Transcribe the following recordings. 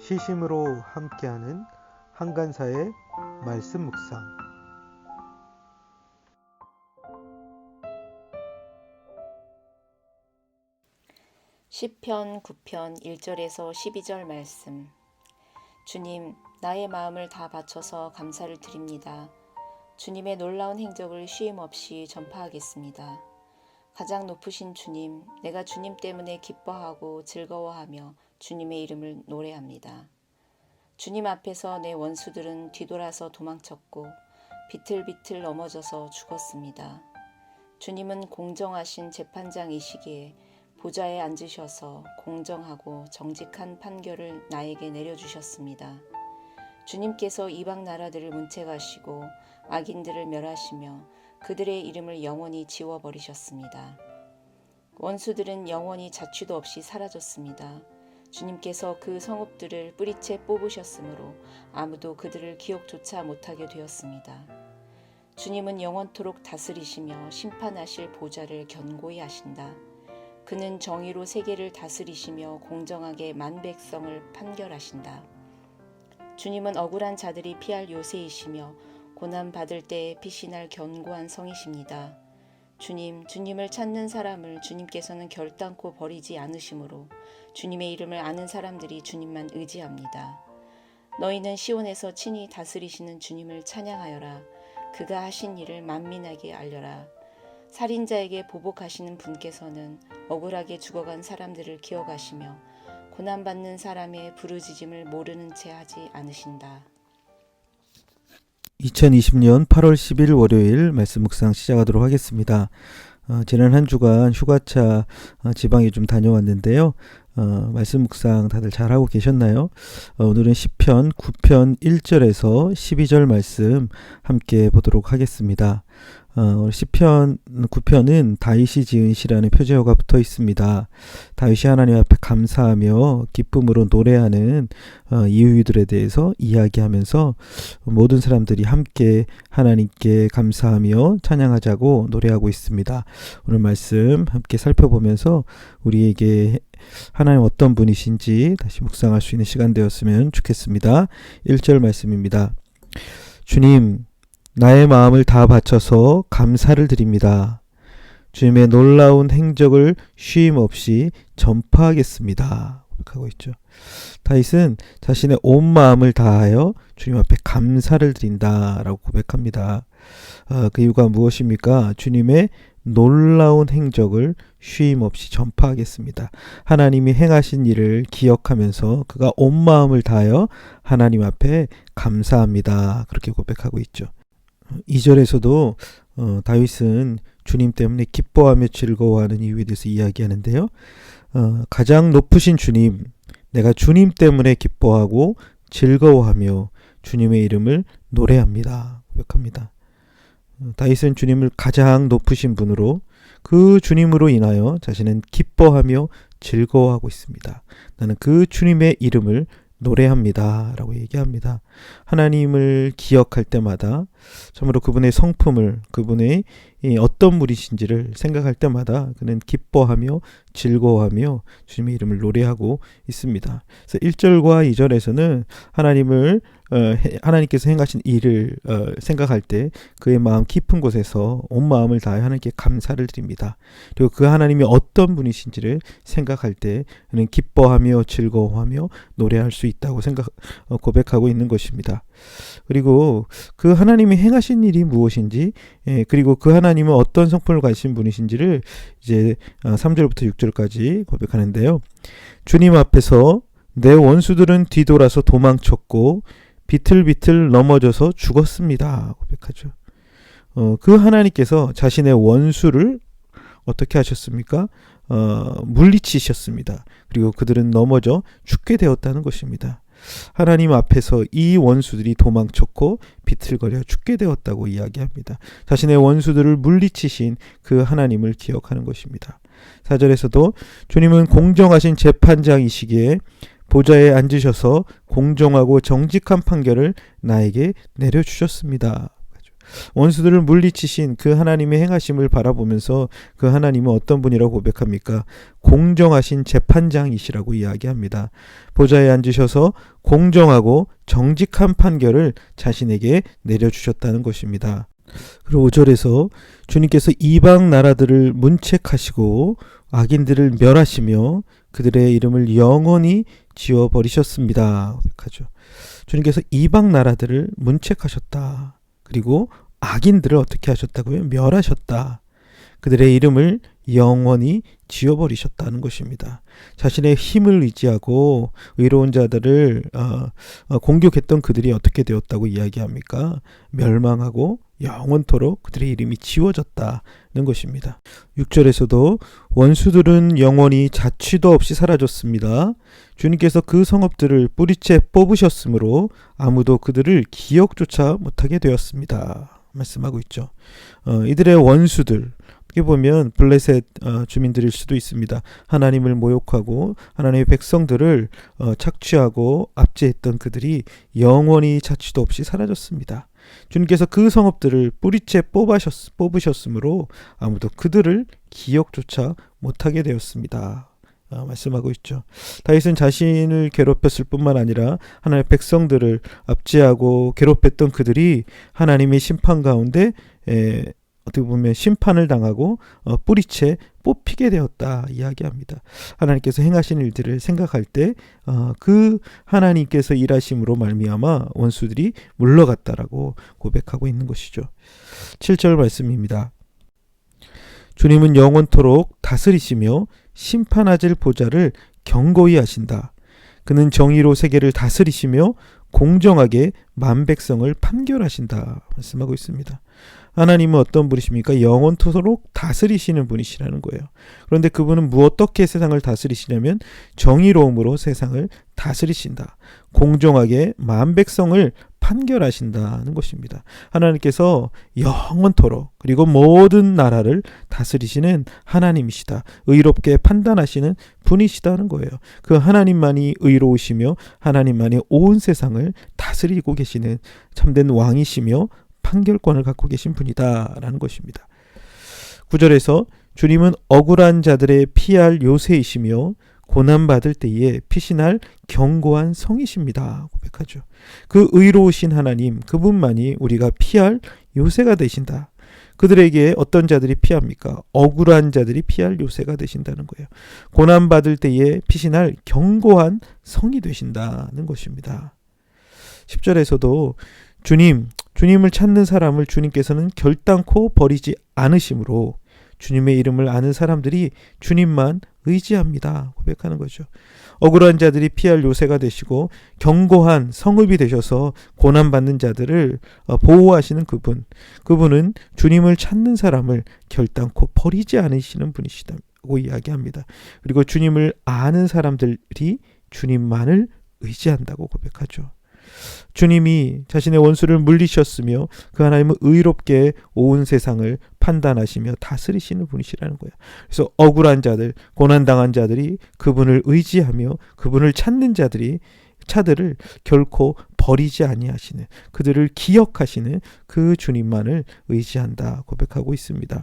시심으로 함께하는 한간사의 말씀 묵상. 시편 9편 1절에서 12절 말씀. 주님, 나의 마음을 다 바쳐서 감사를 드립니다. 주님의 놀라운 행적을 쉼 없이 전파하겠습니다. 가장 높으신 주님, 내가 주님 때문에 기뻐하고 즐거워하며 주님의 이름을 노래합니다. 주님 앞에서 내 원수들은 뒤돌아서 도망쳤고 비틀비틀 넘어져서 죽었습니다. 주님은 공정하신 재판장이시기에 보좌에 앉으셔서 공정하고 정직한 판결을 나에게 내려주셨습니다. 주님께서 이방 나라들을 문책하시고 악인들을 멸하시며 그들의 이름을 영원히 지워버리셨습니다. 원수들은 영원히 자취도 없이 사라졌습니다. 주님께서 그 성읍들을 뿌리채 뽑으셨으므로 아무도 그들을 기억조차 못하게 되었습니다. 주님은 영원토록 다스리시며 심판하실 보좌를 견고히 하신다. 그는 정의로 세계를 다스리시며 공정하게 만백성을 판결하신다. 주님은 억울한 자들이 피할 요새이시며 고난 받을 때에 피신할 견고한 성이십니다. 주님, 주님을 찾는 사람을 주님께서는 결단코 버리지 않으시므로 주님의 이름을 아는 사람들이 주님만 의지합니다. 너희는 시온에서 친히 다스리시는 주님을 찬양하여라. 그가 하신 일을 만민에게 알려라. 살인자에게 보복하시는 분께서는 억울하게 죽어간 사람들을 기억하시며 고난받는 사람의 부르짖음을 모르는 채 하지 않으신다. 2020년 8월 10일 월요일 말씀 묵상 시작하도록 하겠습니다. 어, 지난 한 주간 휴가차 어, 지방에 좀 다녀왔는데요. 어, 말씀 묵상 다들 잘하고 계셨나요? 어, 오늘은 10편 9편 1절에서 12절 말씀 함께 보도록 하겠습니다. 어, 시편 9편은 다윗이 지은 시라는 표제어가 붙어 있습니다. 다윗이 하나님 앞에 감사하며 기쁨으로 노래하는 어, 이유들에 대해서 이야기하면서 모든 사람들이 함께 하나님께 감사하며 찬양하자고 노래하고 있습니다. 오늘 말씀 함께 살펴보면서 우리에게 하나님 어떤 분이신지 다시 묵상할 수 있는 시간 되었으면 좋겠습니다. 1절 말씀입니다. 주님, 나의 마음을 다 바쳐서 감사를 드립니다. 주님의 놀라운 행적을 쉼 없이 전파하겠습니다. 하고 있죠. 다윗은 자신의 온 마음을 다하여 주님 앞에 감사를 드린다라고 고백합니다. 아, 그 이유가 무엇입니까? 주님의 놀라운 행적을 쉼 없이 전파하겠습니다. 하나님이 행하신 일을 기억하면서 그가 온 마음을 다하여 하나님 앞에 감사합니다. 그렇게 고백하고 있죠. 2절에서도 어, 다윗은 주님 때문에 기뻐하며 즐거워하는 이유에 대해서 이야기하는데요. 어, 가장 높으신 주님, 내가 주님 때문에 기뻐하고 즐거워하며 주님의 이름을 노래합니다. 고백합니다. 어, 다윗은 주님을 가장 높으신 분으로 그 주님으로 인하여 자신은 기뻐하며 즐거워하고 있습니다. 나는 그 주님의 이름을 노래합니다. 라고 얘기합니다. 하나님을 기억할 때마다 참으로 그분의 성품을, 그분의 어떤 분이신지를 생각할 때마다 그는 기뻐하며 즐거워하며 주님의 이름을 노래하고 있습니다. 그래서 1절과 2절에서는 하나님을 어, 하나님께서 행하신 일을 어, 생각할 때 그의 마음 깊은 곳에서 온 마음을 다해 하나님께 감사를 드립니다. 그리고 그 하나님이 어떤 분이신지를 생각할 때 그는 기뻐하며 즐거워하며 노래할 수 있다고 생각 어, 고백하고 있는 것입니다. 그리고 그 하나님이 행하신 일이 무엇인지 예, 그리고 그 하나님은 어떤 성품을 가진 분이신지를 이제 3절부터 6절까지 고백하는데요. 주님 앞에서 내 원수들은 뒤돌아서 도망쳤고 비틀비틀 넘어져서 죽었습니다. 고백하죠. 어, 그 하나님께서 자신의 원수를 어떻게 하셨습니까? 어, 물리치셨습니다. 그리고 그들은 넘어져 죽게 되었다는 것입니다. 하나님 앞에서 이 원수들이 도망쳤고 비틀거려 죽게 되었다고 이야기합니다. 자신의 원수들을 물리치신 그 하나님을 기억하는 것입니다. 사절에서도 주님은 공정하신 재판장이시기에 보좌에 앉으셔서 공정하고 정직한 판결을 나에게 내려주셨습니다. 원수들을 물리치신 그 하나님의 행하심을 바라보면서 그 하나님은 어떤 분이라고 고백합니까? 공정하신 재판장이시라고 이야기합니다. 보좌에 앉으셔서 공정하고 정직한 판결을 자신에게 내려주셨다는 것입니다. 그리고 5절에서 주님께서 이방 나라들을 문책하시고 악인들을 멸하시며 그들의 이름을 영원히 지워 버리셨습니다. 고백하죠. 주님께서 이방 나라들을 문책하셨다. 그리고 악인들을 어떻게 하셨다고요? 멸하셨다. 그들의 이름을 영원히 지워버리셨다는 것입니다. 자신의 힘을 의지하고 의로운 자들을 어, 어, 공격했던 그들이 어떻게 되었다고 이야기합니까? 멸망하고 영원토록 그들의 이름이 지워졌다는 것입니다. 6절에서도 원수들은 영원히 자취도 없이 사라졌습니다. 주님께서 그 성읍들을 뿌리째 뽑으셨으므로 아무도 그들을 기억조차 못하게 되었습니다. 말씀하고 있죠. 어, 이들의 원수들 어떻게 보면 블레셋 어, 주민들일 수도 있습니다. 하나님을 모욕하고 하나님의 백성들을 어, 착취하고 압제했던 그들이 영원히 자취도 없이 사라졌습니다. 주님께서 그 성읍들을 뿌리째 뽑으셨, 뽑으셨으므로 아무도 그들을 기억조차 못하게 되었습니다. 어, 말씀하고 있죠. 다윗은 자신을 괴롭혔을 뿐만 아니라 하나님의 백성들을 압제하고 괴롭혔던 그들이 하나님의 심판 가운데 에, 어떻게 보면 심판을 당하고 어, 뿌리채 뽑히게 되었다 이야기합니다. 하나님께서 행하신 일들을 생각할 때그 하나님께서 일하심으로 말미암아 원수들이 물러갔다라고 고백하고 있는 것이죠. 7절 말씀입니다. 주님은 영원토록 다스리시며 심판하실 보좌를 경고히 하신다. 그는 정의로 세계를 다스리시며 공정하게 만 백성을 판결하신다 말씀하고 있습니다. 하나님은 어떤 분이십니까? 영원토록 다스리시는 분이시라는 거예요. 그런데 그분은 무 어떻게 세상을 다스리시냐면 정의로움으로 세상을 다스리신다. 공정하게 만 백성을 판결하신다는 것입니다. 하나님께서 영원토록 그리고 모든 나라를 다스리시는 하나님이시다. 의롭게 판단하시는 분이시다는 거예요. 그 하나님만이 의로우시며 하나님만이 온 세상을 다스리고 계시는 참된 왕이시며 판결권을 갖고 계신 분이다라는 것입니다. 9절에서 주님은 억울한 자들의 피할 요새이시며 고난받을 때에 피신할 견고한 성이십니다. 고백하죠. 그 의로우신 하나님, 그분만이 우리가 피할 요새가 되신다. 그들에게 어떤 자들이 피합니까? 억울한 자들이 피할 요새가 되신다는 거예요. 고난받을 때에 피신할 견고한 성이 되신다는 것입니다. 10절에서도 주님, 주님을 찾는 사람을 주님께서는 결단코 버리지 않으심으로 주님의 이름을 아는 사람들이 주님만 의지합니다. 고백하는 거죠. 억울한 자들이 피할 요새가 되시고 견고한 성읍이 되셔서 고난받는 자들을 어, 보호하시는 그분. 그분은 주님을 찾는 사람을 결단코 버리지 않으시는 분이시다고 이야기합니다. 그리고 주님을 아는 사람들이 주님만을 의지한다고 고백하죠. 주님이 자신의 원수를 물리셨으며 그 하나님은 의롭게 온 세상을 판단하시며 다스리시는 분이시라는 거예요. 그래서 억울한 자들, 고난당한 자들이 그분을 의지하며 그분을 찾는 자들이 차들을 결코 버리지 아니하시는 그들을 기억하시는 그 주님만을 의지한다 고백하고 있습니다.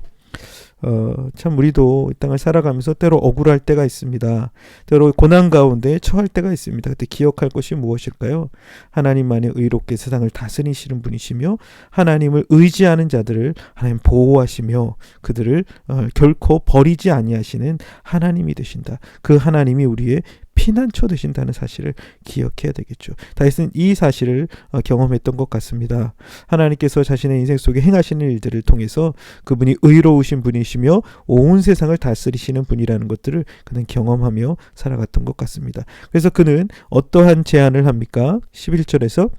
어, 참 우리도 이 땅을 살아가면서 때로 억울할 때가 있습니다. 때로 고난 가운데 처할 때가 있습니다. 그때 기억할 것이 무엇일까요? 하나님만이 의롭게 세상을 다스리시는 분이시며 하나님을 의지하는 자들을 하나님 보호하시며 그들을 어, 결코 버리지 아니하시는 하나님이 되신다. 그 하나님이 우리의 피난처 되신다는 사실을 기억해야 되겠죠. 다윗은 이 사실을 어, 경험했던 것 같습니다. 하나님께서 자신의 인생 속에 행하시는 일들을 통해서 그분이 의로우신 분이시며 온 세상을 다스리시는 분이라는 것들을 그는 경험하며 살아갔던 것 같습니다. 그래서 그는 어떠한 제안을 합니까? 11절에서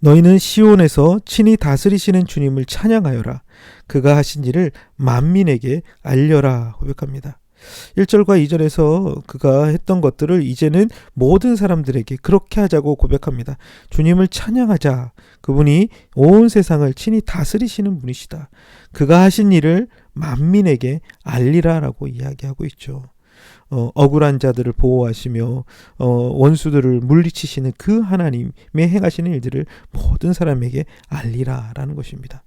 너희는 시온에서 친히 다스리시는 주님을 찬양하여라. 그가 하신 일을 만민에게 알려라. 고백합니다. 1절과 2절에서 그가 했던 것들을 이제는 모든 사람들에게 그렇게 하자고 고백합니다. 주님을 찬양하자. 그분이 온 세상을 친히 다스리시는 분이시다. 그가 하신 일을 만민에게 알리라라고 이야기하고 있죠. 어, 억울한 자들을 보호하시며 어, 원수들을 물리치시는 그 하나님의 행하시는 일들을 모든 사람에게 알리라라는 것입니다.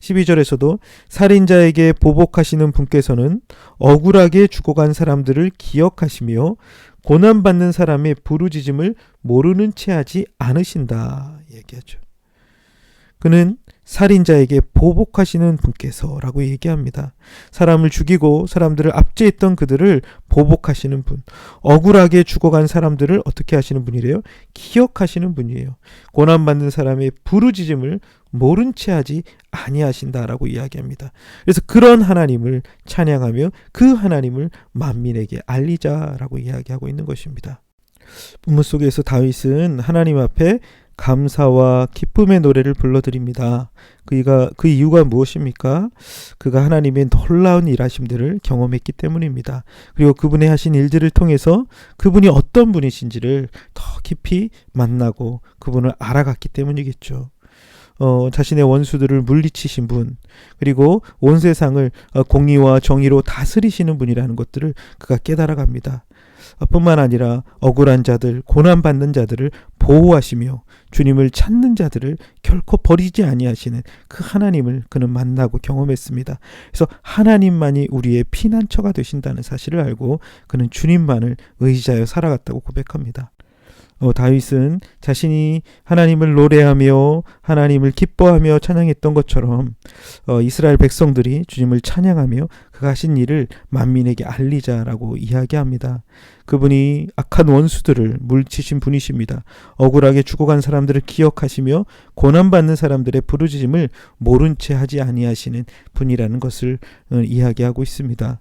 12절에서도 살인자에게 보복하시는 분께서는 억울하게 죽어간 사람들을 기억하시며 고난받는 사람의 부르짖음을 모르는 채 하지 않으신다 얘기하죠. 그는 살인자에게 보복하시는 분께서라고 얘기합니다. 사람을 죽이고 사람들을 압제했던 그들을 보복하시는 분, 억울하게 죽어간 사람들을 어떻게 하시는 분이래요? 기억하시는 분이에요. 고난받는 사람의 부르짖음을 모른 채 하지 아니하신다라고 이야기합니다. 그래서 그런 하나님을 찬양하며 그 하나님을 만민에게 알리자라고 이야기하고 있는 것입니다. 본문 속에서 다윗은 하나님 앞에 감사와 기쁨의 노래를 불러드립니다. 그가 그 이유가 무엇입니까? 그가 하나님의 놀라운 일하심들을 경험했기 때문입니다. 그리고 그분의 하신 일들을 통해서 그분이 어떤 분이신지를 더 깊이 만나고 그분을 알아갔기 때문이겠죠. 어, 자신의 원수들을 물리치신 분, 그리고 온 세상을 어, 공의와 정의로 다스리시는 분이라는 것들을 그가 깨달아갑니다. 어, 뿐만 아니라 억울한 자들, 고난받는 자들을 보호하시며 주님을 찾는 자들을 결코 버리지 아니하시는 그 하나님을 그는 만나고 경험했습니다. 그래서 하나님만이 우리의 피난처가 되신다는 사실을 알고 그는 주님만을 의지하여 살아갔다고 고백합니다. 어, 다윗은 자신이 하나님을 노래하며 하나님을 기뻐하며 찬양했던 것처럼 어, 이스라엘 백성들이 주님을 찬양하며 그가 하신 일을 만민에게 알리자라고 이야기합니다. 그분이 악한 원수들을 물치신 분이십니다. 억울하게 죽어간 사람들을 기억하시며 고난받는 사람들의 부르짖음을 모른 채 하지 아니하시는 분이라는 것을 어, 이야기하고 있습니다.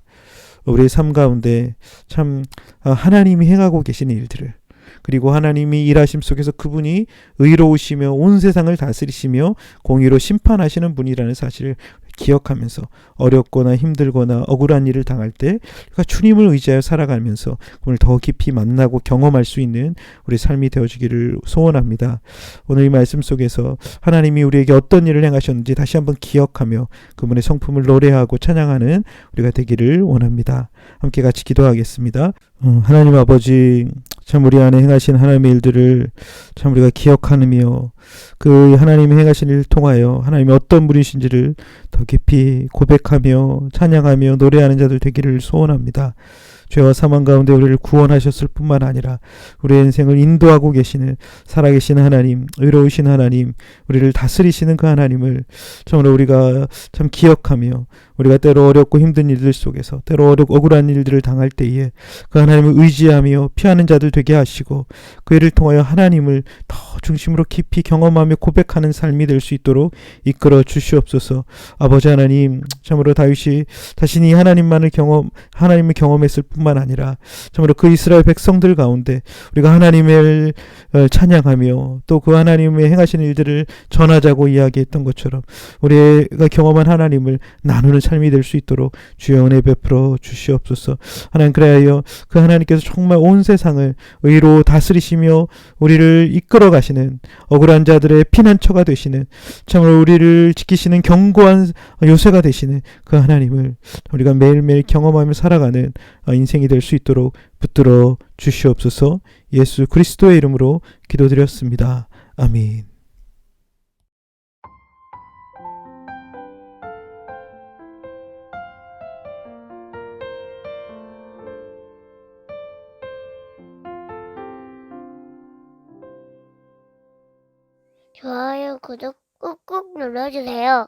우리의 삶 가운데 참 어, 하나님이 행하고 계신 일들을 그리고 하나님이 일하심 속에서 그분이 의로우시며 온 세상을 다스리시며 공의로 심판하시는 분이라는 사실을 기억하면서 어렵거나 힘들거나 억울한 일을 당할 때 우리가 주님을 의지하여 살아가면서 그분을 더 깊이 만나고 경험할 수 있는 우리 삶이 되어지기를 소원합니다. 오늘 이 말씀 속에서 하나님이 우리에게 어떤 일을 행하셨는지 다시 한번 기억하며 그분의 성품을 노래하고 찬양하는 우리가 되기를 원합니다. 함께 같이 기도하겠습니다. 어, 하나님 아버지 참 우리 안에 행하신 하나님의 일들을 참 우리가 기억하며 그 하나님이 행하신 일을 통하여 하나님이 어떤 분이신지를 더 깊이 고백하며 찬양하며 노래하는 자들 되기를 소원합니다. 죄와 사망 가운데 우리를 구원하셨을 뿐만 아니라 우리의 인생을 인도하고 계시는 살아계신 하나님, 의로우신 하나님, 우리를 다스리시는 그 하나님을 참으로 우리가 참 기억하며 우리가 때로 어렵고 힘든 일들 속에서 때로 어렵고 억울한 일들을 당할 때에 그 하나님을 의지하며 피하는 자들 되게 하시고 그 일을 통하여 하나님을 더 중심으로 깊이 경험하며 고백하는 삶이 될 수 있도록 이끌어 주시옵소서. 아버지 하나님, 참으로 다윗이 자신이 하나님만을 경험 하나님을 경험했을 뿐만 아니라 참으로 그 이스라엘 백성들 가운데 우리가 하나님을 어, 찬양하며 또 그 하나님의 행하시는 일들을 전하자고 이야기했던 것처럼 우리가 경험한 하나님을 나누는 삶이 될 수 있도록 주여 은혜 베풀어 주시옵소서. 하나님 그래하여 그 하나님께서 정말 온 세상을 의로 다스리시며 우리를 이끌어 가시는 억울한 자들의 피난처가 되시는 참으로 우리를 지키시는 견고한 요새가 되시는 그 하나님을 우리가 매일매일 경험하며 살아가는 인생이 될 수 있도록 붙들어 주시옵소서. 예수 그리스도의 이름으로 기도드렸습니다. 아멘. 좋아요, 구독 꾹꾹 눌러주세요.